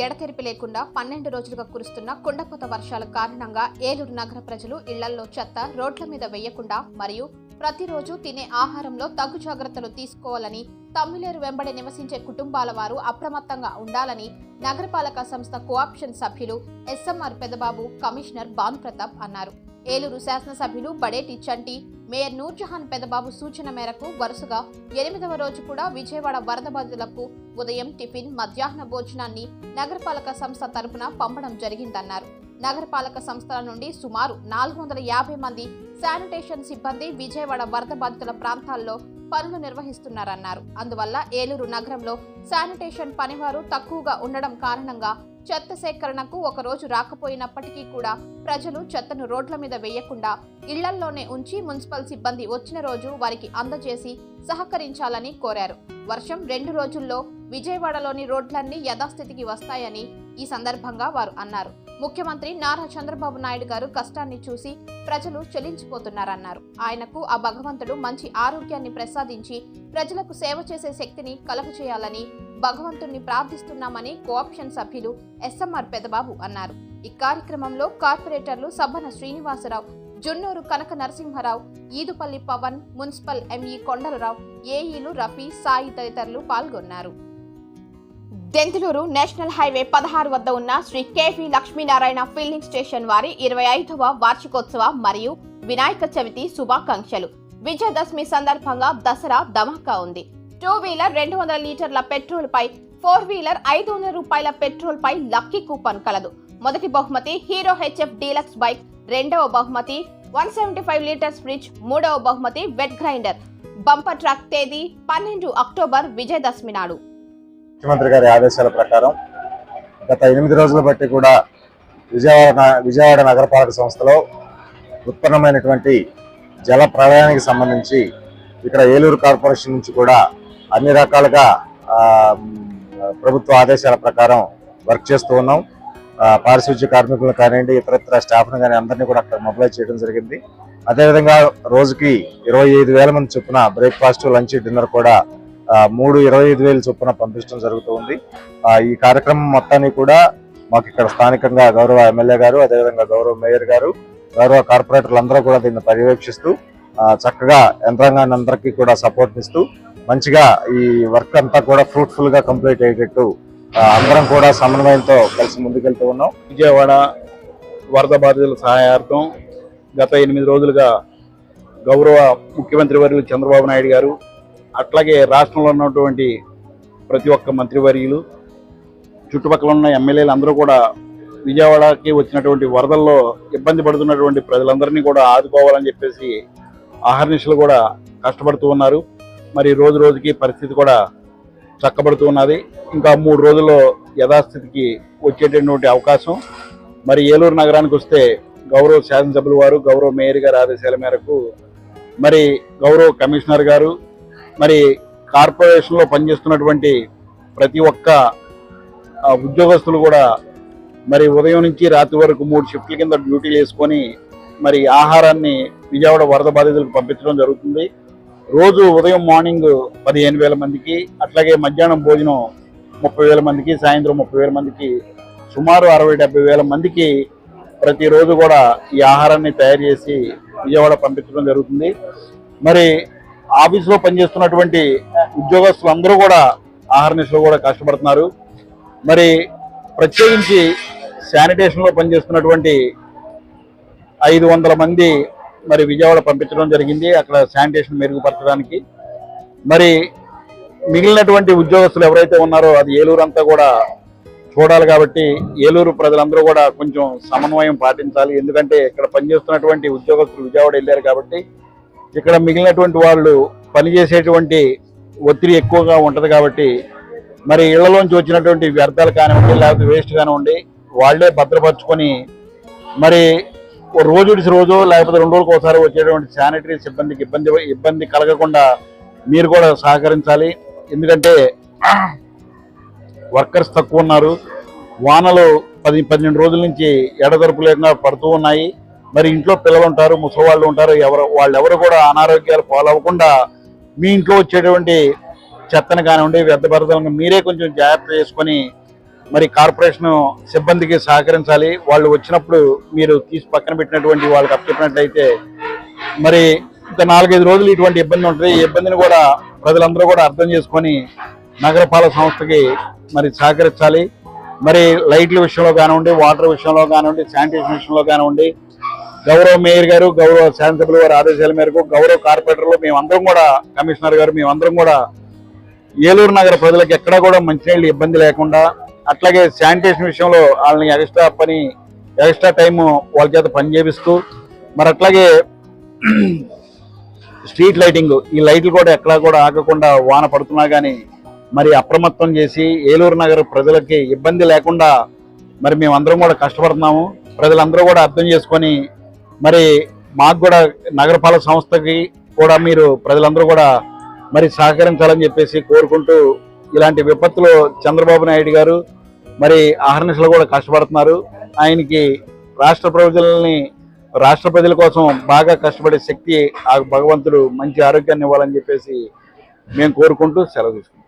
ఎడతెరిపి లేకుండా పన్నెండు రోజులుగా కురుస్తున్న కుండపోత వర్షాల కారణంగా ఏలూరు నగర ప్రజలు ఇళ్ళల్లో చెత్త రోడ్ల మీద వేయకుండా మరియు ప్రతిరోజు తినే ఆహారంలో తగు జాగ్రత్తలు తీసుకోవాలని తమ్మిలేరు వెంబడి నివసించే కుటుంబాల వారు అప్రమత్తంగా ఉండాలని నగరపాలక సంస్థ కోఆప్షన్ సభ్యులు ఎస్ఎంఆర్ పెదబాబు కమిషనర్ భానుప్రతాప్ అన్నారు. ఏలూరు శాసనసభ్యులు బడేటి చంటి మేయర్ నూర్జహాన్ పెదబాబు సూచన మేరకు వరుసగా ఎనిమిదవ రోజు కూడా విజయవాడ వరద బాధితులకు ఉదయం టిఫిన్ మధ్యాహ్న భోజనాన్ని నగరపాలక సంస్థ తరపున పంపడం జరిగిందన్నారు. నగరపాలక సంస్థల నుండి సుమారు నాలుగు వందల యాభై మంది శానిటేషన్ సిబ్బంది విజయవాడ వరద బాధితుల ప్రాంతాల్లో పనులు నిర్వహిస్తున్నారన్నారు. అందువల్ల ఏలూరు నగరంలో శానిటేషన్ పనివారు తక్కువగా ఉండడం కారణంగా చెత్త సేకరణకు ఒక రోజు రాకపోయినప్పటికీ కూడా ప్రజలు చెత్తను రోడ్ల మీద వేయకుండా ఇళ్ళల్లోనే ఉంచి మున్సిపల్ సిబ్బంది వచ్చిన రోజు వారికి అందజేసి సహకరించాలని కోరారు. వర్షం రెండు రోజుల్లో విజయవాడలోని రోడ్లన్నీ యథాస్థితికి వస్తాయని ఈ సందర్భంగా వారు అన్నారు. ముఖ్యమంత్రి నారా చంద్రబాబు నాయుడు గారు కష్టాన్ని చూసి ప్రజలు చెలించిపోతున్నారన్నారు. ఆయనకు ఆ భగవంతుడు మంచి ఆరోగ్యాన్ని ప్రసాదించి ప్రజలకు సేవ చేసే శక్తిని కలుగచేయాలని భగవంతుణ్ణి ప్రార్థిస్తున్నామని కోఆప్షన్ సభ్యులు ఎస్ఎంఆర్ పెదబాబు అన్నారు. ఈ కార్యక్రమంలో కార్పొరేటర్లు సభన శ్రీనివాసరావు జున్నూరు కనక నరసింహారావు ఈదుపల్లి పవన్ మున్సిపల్ ఎంఈ కొండలరావు ఏఈలు రఫీ సాయి తదితరులు పాల్గొన్నారు. దెంతులూరు నేషనల్ హైవే పదహారు వద్ద ఉన్న Sri KV Lakshminarayana filling station వారి ఇరవై ఐదవ వార్షికోత్సవ మరియు వినాయక చవితి శుభాకాంక్షలు. విజయదశమి సందర్భంగా దసరా ధమాకా ఉంది. టూ వీలర్ రెండు వందల లీటర్ల పెట్రోల్ పై ఫోర్ వీలర్ ఐదు వందల రూపాయల పెట్రోల్ పై లక్కీ కూపన్ కలదు. మొదటి బహుమతి హీరో హెచ్ఎఫ్ డీలక్స్ బైక్ రెండవ బహుమతి one seventy five litres fridge మూడవ బహుమతి వెట్ గ్రైండర్. బంపర్ ట్రక్ తేదీ పన్నెండు అక్టోబర్ విజయదశమి నాడు. ముఖ్యమంత్రి గారి ఆదేశాల ప్రకారం గత ఎనిమిది రోజుల బట్టి కూడా విజయవాడ విజయవాడ నగరపాలక సంస్థలో ఉత్పన్నమైనటువంటి జల ప్రళయానికి సంబంధించి ఇక్కడ ఏలూరు కార్పొరేషన్ నుంచి కూడా అన్ని రకాలుగా ప్రభుత్వ ఆదేశాల ప్రకారం వర్క్ చేస్తూ ఉన్నాం. పారిశుధ్య పారిశుద్ధ్య కార్మికులను కానివ్వండి ఇతరత్ర స్టాఫ్ను కానీ అందరినీ కూడా అక్కడ మొబిలైజ్ చేయడం జరిగింది. అదేవిధంగా రోజుకి ఇరవై ఐదు వేల మంది చొప్పున బ్రేక్ఫాస్ట్ లంచ్ డిన్నర్ కూడా మూడు ఇరవై ఐదు వేలు చొప్పున పంపించడం జరుగుతూ ఉంది. ఈ కార్యక్రమం మొత్తాన్ని కూడా మాకు ఇక్కడ స్థానికంగా గౌరవ ఎమ్మెల్యే గారు అదేవిధంగా గౌరవ మేయర్ గారు గౌరవ కార్పొరేటర్లు అందరూ కూడా దీన్ని పర్యవేక్షిస్తూ చక్కగా యంత్రాంగాన్ని అందరికీ కూడా సపోర్ట్ ఇస్తూ మంచిగా ఈ వర్క్ అంతా కూడా ఫ్రూట్ఫుల్గా కంప్లీట్ అయ్యేటట్టు అందరం కూడా సమన్వయంతో కలిసి ముందుకెళ్తూ ఉన్నాం. విజయవాడ వరద బాధితుల సహాయార్థం గత ఎనిమిది రోజులుగా గౌరవ ముఖ్యమంత్రి వర్యులు చంద్రబాబు నాయుడు గారు అట్లాగే రాష్ట్రంలో ఉన్నటువంటి ప్రతి ఒక్క మంత్రివర్యులు చుట్టుపక్కల ఉన్న ఎమ్మెల్యేలు అందరూ కూడా విజయవాడకి వచ్చినటువంటి వరదల్లో ఇబ్బంది పడుతున్నటువంటి ప్రజలందరినీ కూడా ఆదుకోవాలని చెప్పేసి ఆహర్నిశలు కూడా కష్టపడుతూ ఉన్నారు. మరి రోజు రోజుకి పరిస్థితి కూడా చక్కబడుతూ ఉన్నది. ఇంకా మూడు రోజుల్లో యథాస్థితికి వచ్చేటటువంటి అవకాశం. మరి ఏలూరు నగరానికి వస్తే గౌరవ శాసనసభ్యుల వారు గౌరవ మేయర్ గారి ఆదేశాల మేరకు మరి గౌరవ కమిషనర్ గారు మరి కార్పొరేషన్లో పనిచేస్తున్నటువంటి ప్రతి ఒక్క ఉద్యోగస్తులు కూడా మరి ఉదయం నుంచి రాత్రి వరకు మూడు షిఫ్ట్ల కింద డ్యూటీలు వేసుకొని మరి ఆహారాన్ని విజయవాడ వరద బాధితులకు పంపించడం జరుగుతుంది. రోజు ఉదయం మార్నింగ్ పదిహేను వేల మందికి అట్లాగే మధ్యాహ్నం భోజనం ముప్పై వేల మందికి సాయంత్రం ముప్పై వేల మందికి సుమారు అరవై డెబ్బై వేల మందికి ప్రతిరోజు కూడా ఈ ఆహారాన్ని తయారు చేసి విజయవాడ పంపించడం జరుగుతుంది. మరి ఆఫీసులో పనిచేస్తున్నటువంటి ఉద్యోగస్తులు అందరూ కూడా ఆహార నిశలో కూడా కష్టపడుతున్నారు. మరి ప్రత్యేకించి శానిటేషన్లో పనిచేస్తున్నటువంటి ఐదు వందల మంది మరి విజయవాడ పంపించడం జరిగింది అక్కడ శానిటేషన్ మెరుగుపరచడానికి. మరి మిగిలినటువంటి ఉద్యోగస్తులు ఎవరైతే ఉన్నారో అది ఏలూరు అంతా కూడా చూడాలి కాబట్టి ఏలూరు ప్రజలందరూ కూడా కొంచెం సమన్వయం పాటించాలి. ఎందుకంటే ఇక్కడ పనిచేస్తున్నటువంటి ఉద్యోగస్తులు విజయవాడ వెళ్ళారు కాబట్టి ఇక్కడ మిగిలినటువంటి వాళ్ళు పనిచేసేటువంటి ఒత్తిడి ఎక్కువగా ఉంటుంది కాబట్టి మరి ఇళ్ళలోంచి వచ్చినటువంటి వ్యర్థాలు కానివ్వండి లేకపోతే వేస్ట్ కానివ్వండి వాళ్ళే భద్రపరచుకొని మరి రోజు రోజు లేకపోతే రెండు రోజులకు ఒకసారి వచ్చేటువంటి శానిటరీ సిబ్బందికి ఇబ్బంది ఇబ్బంది కలగకుండా మీరు కూడా సహకరించాలి. ఎందుకంటే వర్కర్స్ తక్కువ ఉన్నారు. వానలు పది పన్నెండు రోజుల నుంచి ఎడదొరుపు లేకుండా పడుతూ ఉన్నాయి. మరి ఇంట్లో పిల్లలు ఉంటారు ముసలి వాళ్ళు ఉంటారు ఎవరు వాళ్ళెవరు కూడా అనారోగ్యాలు పాలవ్వకుండా మీ ఇంట్లో వచ్చేటువంటి చెత్తను కానివ్వండి వ్యర్థ పదార్థాలను మీరే కొంచెం జాగ్రత్త చేసుకొని మరి కార్పొరేషన్ సిబ్బందికి సహకరించాలి. వాళ్ళు వచ్చినప్పుడు మీరు తీసి పక్కన పెట్టినటువంటి వాళ్ళకి అప్పచెప్పినట్లయితే మరి ఇంకా నాలుగైదు రోజులు ఇటువంటి ఇబ్బంది ఉంటుంది. ఈ ఇబ్బందిని కూడా ప్రజలందరూ కూడా అర్థం చేసుకొని నగరపాలక సంస్థకి మరి సహకరించాలి. మరి లైట్ల విషయంలో కానివ్వండి వాటర్ విషయంలో కానివ్వండి శానిటేషన్ విషయంలో కానివ్వండి గౌరవ మేయర్ గారు గౌరవ శాసనసభ్యుల వారి ఆదేశాల మేరకు గౌరవ కార్పొరేటర్లు మేమందరం కూడా కమిషనర్ గారు మేమందరం కూడా ఏలూరు నగర ప్రజలకు ఎక్కడా కూడా మంచినీళ్ళు ఇబ్బంది లేకుండా అట్లాగే శానిటేషన్ విషయంలో వాళ్ళని ఎక్స్ట్రా పని ఎక్స్ట్రా టైం వాళ్ళ చేత పని చేపిస్తూ మరి అట్లాగే స్ట్రీట్ లైటింగ్ ఈ లైట్లు కూడా ఎక్కడా కూడా ఆగకుండా వాన పడుతున్నా కానీ మరి అప్రమత్తం చేసి ఏలూరు నగర ప్రజలకి ఇబ్బంది లేకుండా మరి మేమందరం కూడా కష్టపడుతున్నాము. ప్రజలందరూ కూడా అర్థం చేసుకొని మరి మాకు కూడా నగరపాలక సంస్థకి కూడా మీరు ప్రజలందరూ కూడా మరి సహకరించాలని చెప్పేసి కోరుకుంటూ ఇలాంటి విపత్తులో చంద్రబాబు నాయుడు గారు మరి ఆహర్నిశలు కూడా కష్టపడుతున్నారు. ఆయనకి రాష్ట్ర ప్రజలని రాష్ట్ర ప్రజల కోసం బాగా కష్టపడే శక్తి ఆ భగవంతుడు మంచి ఆరోగ్యాన్ని ఇవ్వాలని చెప్పేసి మేము కోరుకుంటూ సెలవు తీసుకుంటాం